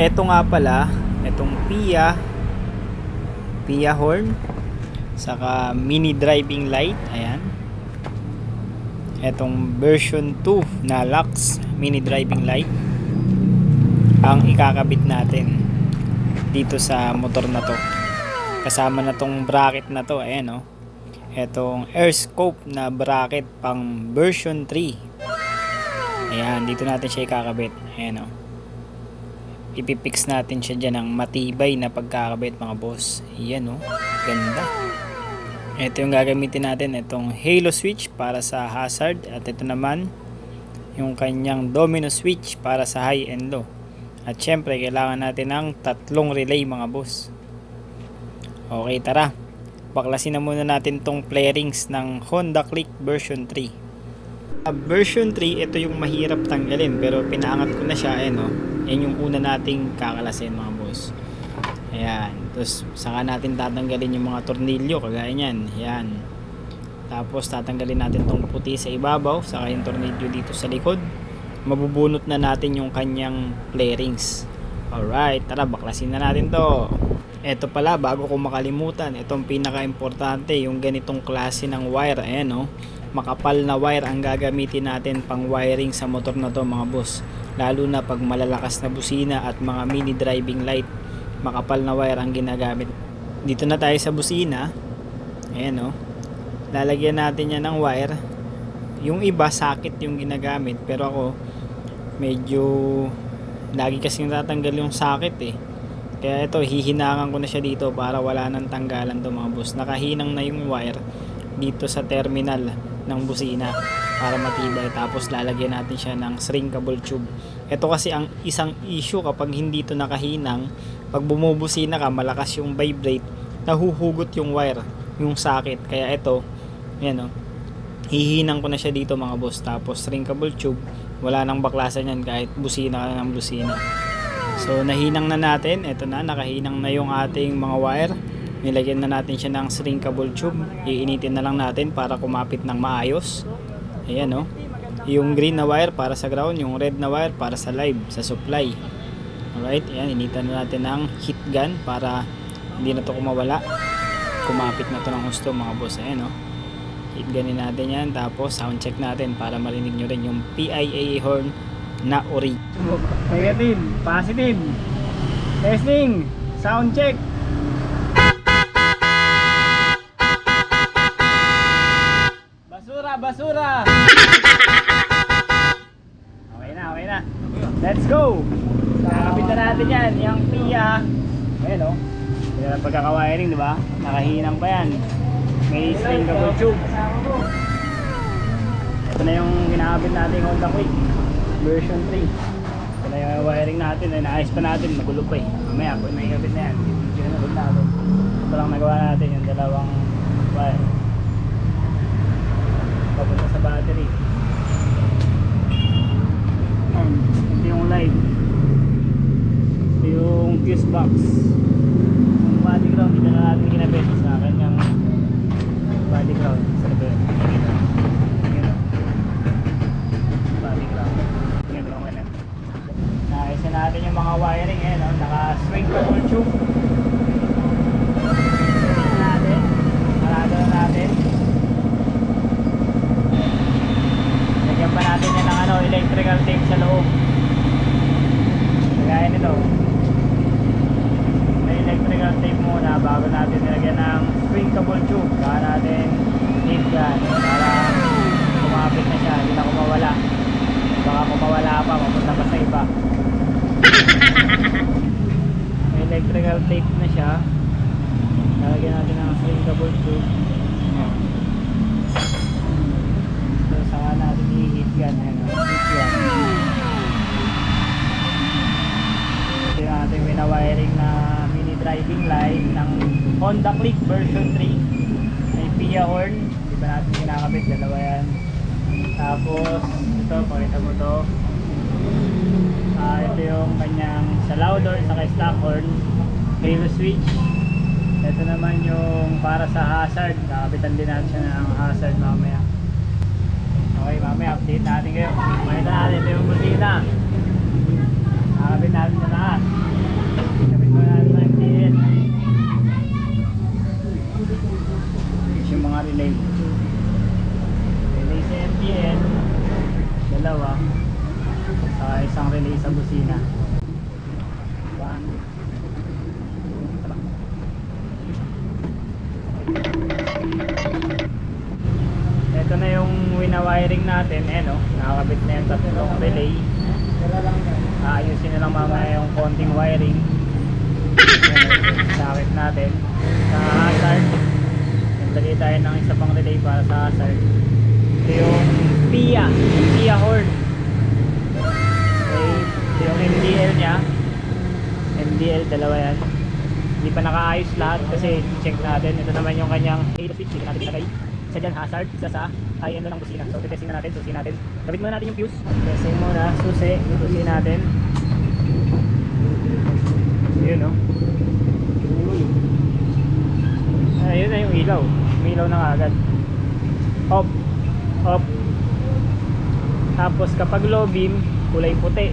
Eto nga pala, etong Pia, Pia horn, saka mini driving light, ayan. Etong version 2 na Lux mini driving light ang ikakabit natin dito sa motor na to. Kasama na tong bracket na to, ayan oh. Etong air scope na bracket pang version 3. Ayan, dito natin siya ikakabit. Ayan oh ipipix natin siya dyan ng matibay na pagkakabit mga boss. Yan oh. Ganda. Ito yung gagamitin natin itong halo switch para sa hazard. At ito naman yung kanyang domino switch para sa high and low. At syempre kailangan natin ng tatlong relay mga boss. Okay tara. Baklasin na muna natin tong flarings ng Honda Click version 3 Uh, version 3, ito yung mahirap tanggalin pero pinaangat ko na siya eh no. Yan yung una nating kakalasin mga boss. Ayan. Tapos saka natin tatanggalin yung mga tornilyo kagaya niyan. Ayan. Tapos tatanggalin natin tong puti sa ibabaw saka yung tornilyo dito sa likod. Mabubunot na natin yung kanyang flarings. Alright, tara baklasin na natin to. Ito pala, bago ko makalimutan, itong pinaka-importante, yung ganitong klase ng wire. Ayan no makapal na wire ang gagamitin natin pang wiring sa motor na to mga boss lalo na pag malalakas na busina at mga mini driving light makapal na wire ang ginagamit. Dito na tayo sa busina. Ayan o lalagyan natin yan ng wire. Yung iba sakit yung ginagamit pero ako medyo lagi kasing tatanggal yung sakit eh. Kaya ito hihinangan ko na siya dito para wala nang tanggalan to mga boss. Nakahinang na yung wire dito sa terminal ng busina para matibay. Tapos lalagyan natin siya ng shrinkable tube. Ito kasi ang isang issue kapag hindi to nakahinang. Pag bumubusina ka malakas yung vibrate nahuhugot yung wire yung sakit kaya ito yan o. Hihinang ko na siya dito mga boss. Tapos shrinkable tube wala nang baklasan yan kahit busina ka ng busina. So nahinang na natin. Ito na nakahinang na yung ating mga wire nilagyan na natin siya ng shrinkable tube. Iinitin na lang natin para kumapit ng maayos. Ayan o yung green na wire para sa ground yung red na wire para sa live sa supply. Alright ayan initan na natin ng heat gun para hindi na to kumawala. Kumapit na to ng gusto mga boss. Ayan o heat gunin natin yan tapos sound check natin para marinig nyo rin yung PIA horn na ori negative positive testing sound check Basura, okay na, okay na. Let's go! Nakakapit na natin yan, yung Pia. Ayan o. Oh. Yan ang pagkakawiring, di ba? Nakahinang pa yan. May string cable tube. Ito na yung ginakabit natin Honda Quick version 3. Ito na yung wiring natin. Ay, naayos pa natin. Magulo pa eh. Mamaya, pag naikabit na yan, ginanabit natin. Ito lang nagawa natin yung dalawang wire papunta sa battery Ayan, ito yung light ito yung fuse box. Yung body ground dito na natin kinabit sa kanyang body ground sa label body ground naayos na natin yung mga wiring ayan o. Naka swing cable tube Tingnan natin parado na natin. Lagyan pa natin yan ng ano, electrical tape sa loob. Kagaya nito. Electrical tape muna bago natin nilagyan ng shrinkable tube. Saka natin heat gun para kumapit na siya, hindi na kumawala. Baka kumawala pa, mapunta pa sa iba. May electrical tape na siya. Lalagyan natin ng shrinkable tube. So, saka natin i-hit yan. Ayan, oh, hit yan. Ito yung ating winawiring na mini driving light ng Honda Click version 3. May Pia horn. Di ba natin kinakabit? Dalawa yan. Tapos, ito, pakita mo to. Ah, ito yung kanyang sa loud horn, saka stock horn. Halo switch. Ito naman yung para sa hazard. Kakabitan din natin siya ng hazard mamaya. Okay, mamaya update natin kayo. Makita natin ito yung busina. Nakakabit natin sa lahat. Tayo ng isa pang relay para sa hazard. Ito yung PIA, PIA horn. Okay, ito yung MDL niya. MDL, dalawa yan. Hindi pa nakaayos lahat kasi check natin. Ito naman yung kanyang halo switch, hindi natin ilagay. Isa dyan hazard, isa sa high end ng busina. So, testing na natin, susi natin. Gabit muna natin yung fuse. Testing muna, susi, susi natin. Yun, no? Ayun na yung ilaw. May ilaw na agad. Off. Off. Tapos kapag low beam, kulay puti.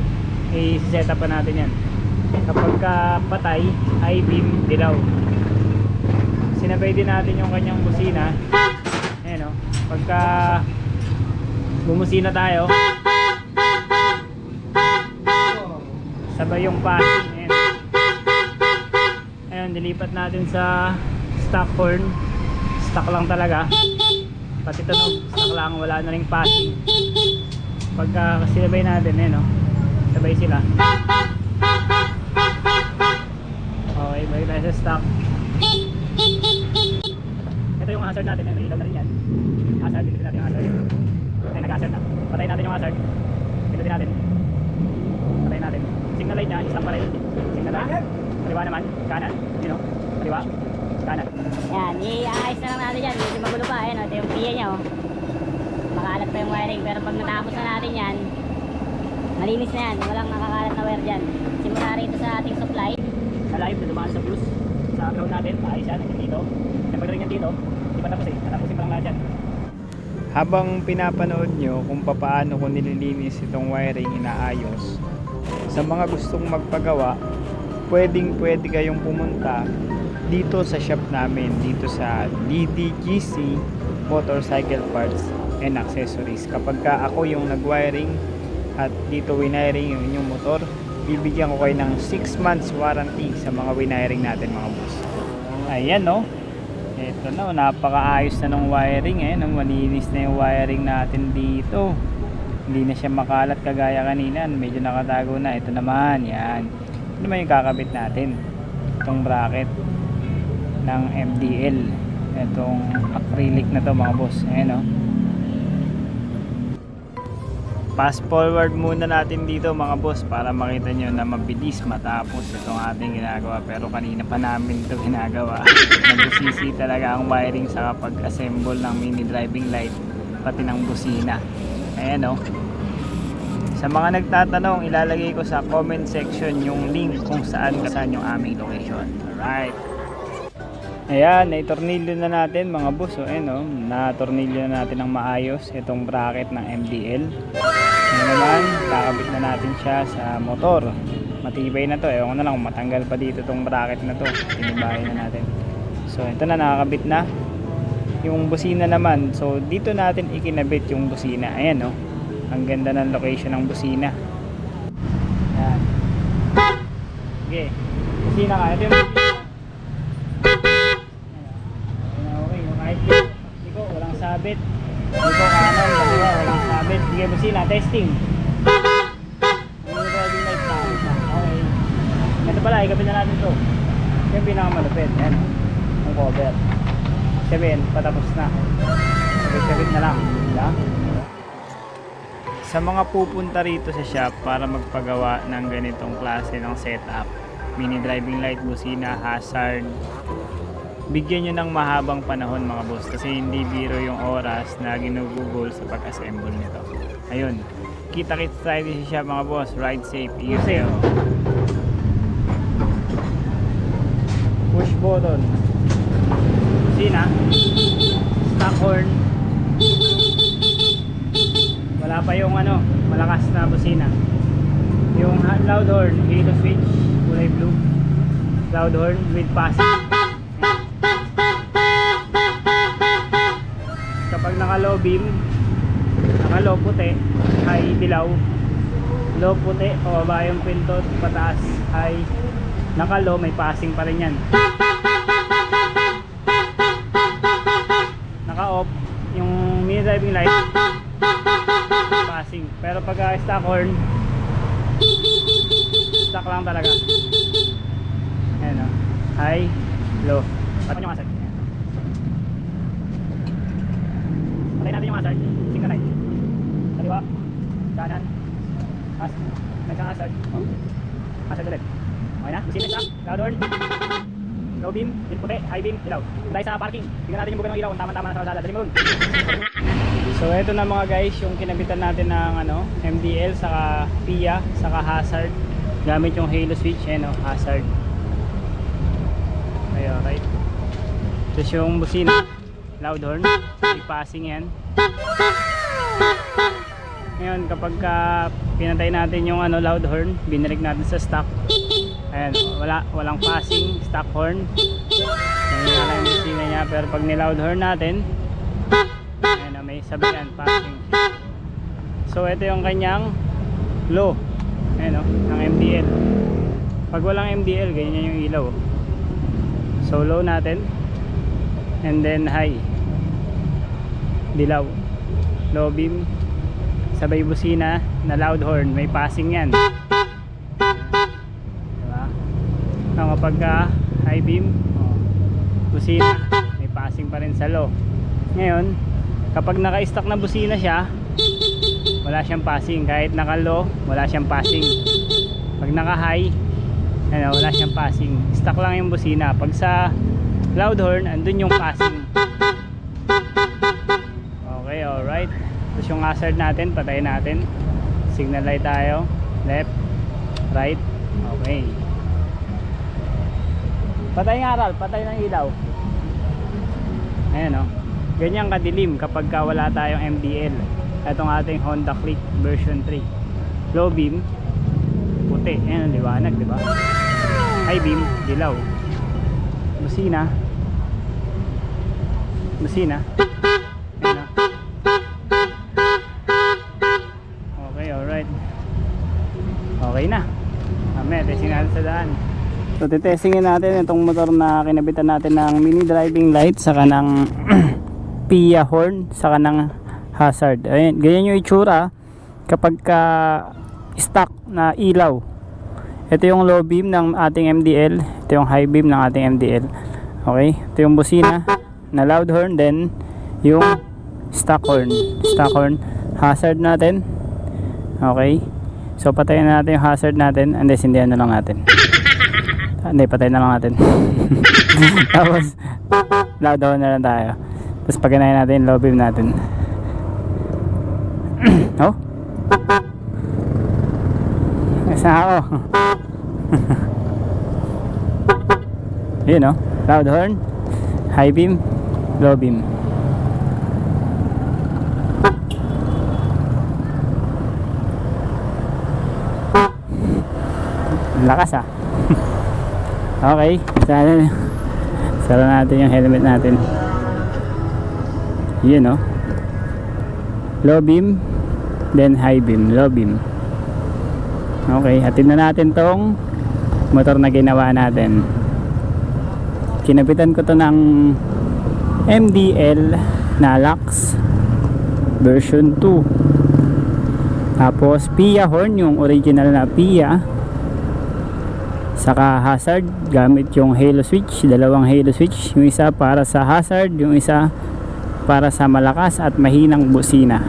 I-set up pa natin yan. Kapag ka patay, high beam, dilaw. Sinabay din natin yung kanyang busina. Ayan o. Pagka bumusina tayo, sabay yung passing. Ayan. Ayan, dilipat natin sa stock horn. Stock lang talaga. Pati ito no, stock lang, wala na rin passing. Pagka sinabay natin, ayan o. Sabay sila. Okay, balik tayo sa stock. Ito yung hazard natin, may ilaw na rin yan. Hazard, pindutin natin yung hazard. Ay, nag-hazard na. Patayin natin yung hazard. Pindutin natin. Patayin natin. Signal light niya, stop pa rin. Signal light. Kaliwa naman, kanan. You know, kaliwa, kanan. Yan, i-ayos na lang natin yan. Medyo magulo pa. Ayan, oh, ito yung PIA niya. Oh. Makakalat pa yung wiring. Pero pag natapos na natin yan, malinis na yan. Walang nakakalat na wire dyan. Simula rito sa ating supply. Sa live na dumaan sa plus. Sa ground natin, paayos yan. Dito. Yung pagdating yan dito, hindi pa tapos eh. Tatapusin pa lang lahat yan. Habang pinapanood nyo kung paano ko nililinis itong wiring inaayos, sa mga gustong magpagawa, pwedeng pwede kayong pumunta dito sa shop namin, dito sa DDGC Motorcycle Parts and Accessories. Kapag ka ako yung nag-wiring at dito winiring yung inyong motor, bibigyan ko kayo ng 6 months warranty sa mga winiring natin mga boss. Ayan no. Ito na, napakaayos na ng wiring eh. Nang malinis na yung wiring natin dito. Hindi na siya makalat kagaya kanina. Medyo nakatago na. Ito naman, yan. Ito naman yung kakabit natin. Itong bracket ng MDL. Itong acrylic na to mga boss. Ayan oh. Fast forward muna natin dito mga boss para makita nyo na mabilis matapos itong ating ginagawa pero kanina pa namin ito ginagawa nagbusisi talaga ang wiring sa pag-assemble ng mini driving light pati ng busina ayan o sa mga nagtatanong ilalagay ko sa comment section yung link kung saan saan yung aming location alright Ayan, naitornilyo na natin mga boss. O, ayan o, natornilyo na natin ng maayos itong bracket ng MDL. Ngayon naman, kakabit na natin siya sa motor. Matibay na to. Ewan ko na lang matanggal pa dito itong bracket na to. Tinibayan na natin. So, ito na, nakakabit na. Yung busina naman, so dito natin ikinabit yung busina. Ayan o, ang ganda ng location ng busina. Ayan. Okay, busina ka. Ito yung busina. Ayan, okay, yung kahit dito, dito, walang sabit. Dito kanan, dalawa, walang sabit. Sige, busina, testing. Ano yung driving light na? Okay. Ito pala, ikapin na natin to. Ito yung pinakamalupit. Ayan, ang cover. Sabihin, patapos na. Sabit-sabit na lang. Diba? Sa mga pupunta rito sa shop para magpagawa ng ganitong klase ng setup, mini driving light, busina, hazard, bigyan nyo ng mahabang panahon mga boss kasi hindi biro yung oras na ginugugol sa pag-assemble nito. Ayun, kita-kits tayo sa shop mga boss, ride safe, ingat kayo. Push button. Busina, stock horn, wala pa yung ano, malakas na busina. Yung loud horn, halo switch, kulay blue. Loud horn with passing. Kapag low beam, naka low puti, high dilaw. low puti, pababa yung pinto, pataas high. Naka low, may passing pa rin yan. Naka off, yung mini driving light, passing. Pero pag uh, stock horn, stock lang talaga. Ayan o. High, low. Patay yung hazard. Ayan. Patay natin yung hazard. Single light. Kaliwa. Kanan. As. Nagkang hazard. Oh. Hazard ulit. Okay na? Busin na Loud horn. Low beam. Din puti. High beam. Ilaw. Tayo sa parking. Tingnan natin yung buka ng ilaw kung tama-tama na sa kalsada. Dali mo dun. So eto na mga guys, yung kinabitan natin ng ano, MDL saka PIA saka hazard gamit yung halo switch eh no, hazard. Okay, alright. Tapos yung busina, loud horn, may passing yan. Ngayon kapag ka pinatay natin yung ano loud horn, binalik natin sa stock. Ayan, wala walang passing, stock horn. Ayan na lang yung busina niya pero pag ni-loud horn natin, Ayan na, may sabihan, passing. So, ito yung kanyang low. Ayan o, ng MDL. Pag walang MDL, ganyan yung ilaw. oh. So, low natin. And then high. Dilaw. Low beam. Sabay busina na loud horn. May passing yan. Diba? Ang kapag ka high beam, oh, busina, may passing pa rin sa low. Ngayon, kapag naka-stock na busina siya, wala siyang passing. Kahit naka-low, wala siyang passing. Pag naka-high, ano, wala siyang passing. Stock lang yung busina. Pag sa loud horn, andun yung passing. Okay, alright. Tapos yung hazard natin, patayin natin. Signal light tayo. Left, right. Okay. Patay ng aral, patay ng ilaw. Ayan o. Ganyan kadilim kapag ka wala tayong MDL. Itong ating Honda Click version 3. Low beam, puti. Ayan ang liwanag, di ba? High beam, dilaw. Busina. Busina. Ayan o. Okay, alright. Okay na. Mamaya, testing natin sa daan. So, titestingin natin itong motor na kinabitan natin ng mini driving light saka ng PIA horn saka ng hazard. Ayan, ganyan yung itsura kapag ka stock na ilaw. Ito yung low beam ng ating MDL. Ito yung high beam ng ating MDL. Okay? Ito yung busina na loud horn. Then, yung stock horn. Stock horn. Hazard natin. Okay? So, patayin na natin yung hazard natin. And then, sindihan na lang natin. Hindi, patay na lang natin. Tapos, loud horn na lang tayo. Tapos, paganayin natin yung low beam natin. oh? Saan ako? Yun oh. Loud horn, high beam, low beam. Lakas ah. okay, sana sara natin yung helmet natin. Yun oh. Low beam, then high beam, low beam. Okay, hatid na natin tong motor na ginawa natin. Kinapitan ko to ng MDL na Lux version 2. Tapos PIA horn, yung original na PIA. Saka hazard, gamit yung halo switch, dalawang halo switch. Yung isa para sa hazard, yung isa para sa malakas at mahinang busina.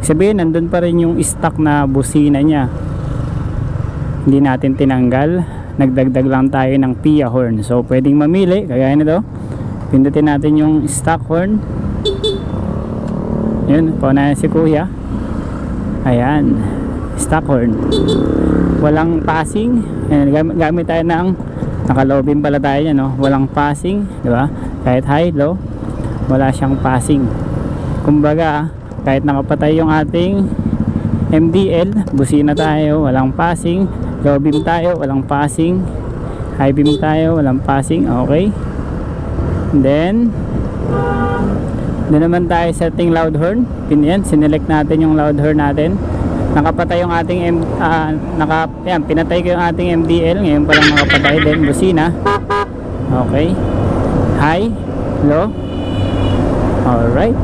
Sabihin, nandun pa rin yung stock na busina niya. Hindi natin tinanggal. Nagdagdag lang tayo ng PIA horn. So pwedeng mamili kagaya nito pindutin natin yung stock horn. Yun paunahan si kuya. Ayan stock horn. Walang passing ayan, gamit, gamit tayo ng nakalobin pala tayo yan, no? walang passing di ba? Kahit high low wala siyang passing. Kumbaga kahit nakapatay yung ating MDL, busina tayo, walang passing, low beam tayo, walang passing, high beam tayo, walang passing, okay. Then, doon naman tayo sa ating loud horn, yan, sinelect natin yung loud horn natin, nakapatay yung ating M, ah, naka, yan, pinatay ko yung ating MDL ngayon palang nakapatay din busina. Okay. High low alright.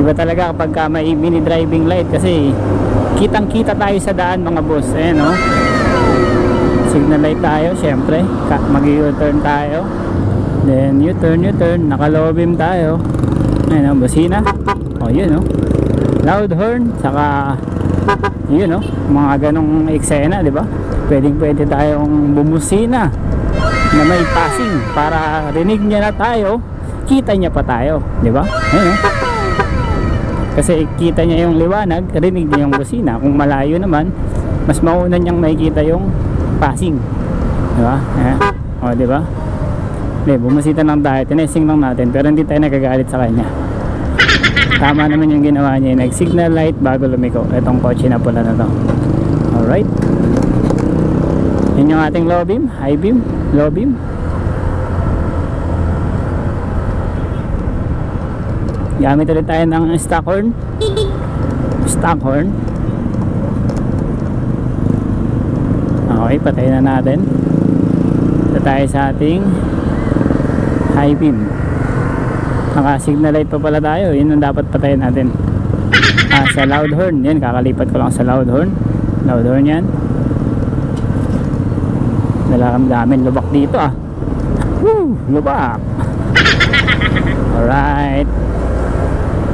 Iba talaga kapag ka may mini driving light kasi kitang kita tayo sa daan mga boss. Ayan o signal light tayo syempre. Mag u-turn tayo. Then u-turn u-turn. Naka low beam tayo. Ayan o busina. O yun o loud horn saka yun no? Mga ganong eksena di ba? Pwedeng pwede tayong bumusina na may passing para rinig niya na tayo kita niya pa tayo di ba? Ayun no? kasi kita niya yung liwanag rinig niya yung busina. Kung malayo naman mas mauna niyang makikita yung passing di ba? Ayan. o di ba? Hindi, bumusita lang tayo. Tinesting lang natin pero hindi tayo nagagalit sa kanya tama naman yung ginawa niya. Nag signal light bago lumiko. Itong kotse na pula na to. Alright. Yun yung ating low beam. High beam. Low beam. Gamit ulit tayo ng stock horn stock horn okay patayin na natin. Ito tayo sa ating high beam naka signal light pa pala tayo. Yun ang dapat patayin natin. Ah, sa loud horn. Yan kakalipat ko lang sa loud horn. Loud horn yan. Dalamdamin lubak dito ah. Woo, lubak! Alright.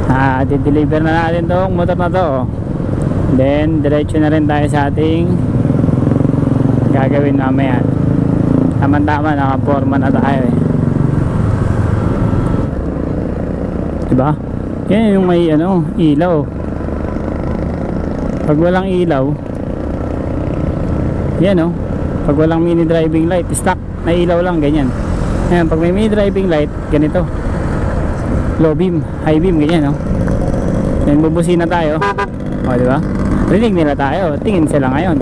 Ah, dideliver na natin tong motor na to. Then diretso na rin tayo sa ating gagawin mamaya. Tama tama nakaporma na tayo eh Diba? Yan yung may ano, ilaw. Pag walang ilaw, yan oh. Pag walang mini driving light, stock na ilaw lang, ganyan. Ayan, pag may mini driving light, ganito. Low beam, high beam, ganyan oh. Then bubusina tayo. O, di ba? Rinig nila tayo. Tingin sila ngayon.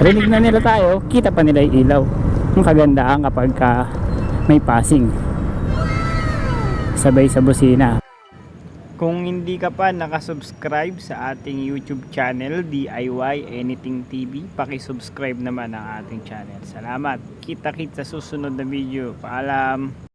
Rinig na nila tayo, kita pa nila yung ilaw. Ang kagandaan kapag ka may passing sabay sa busina. Kung hindi ka pa nakasubscribe sa ating YouTube channel DIY Anything TV, paki-subscribe naman ang ating channel. Salamat. Kita-kit sa susunod na video. Paalam.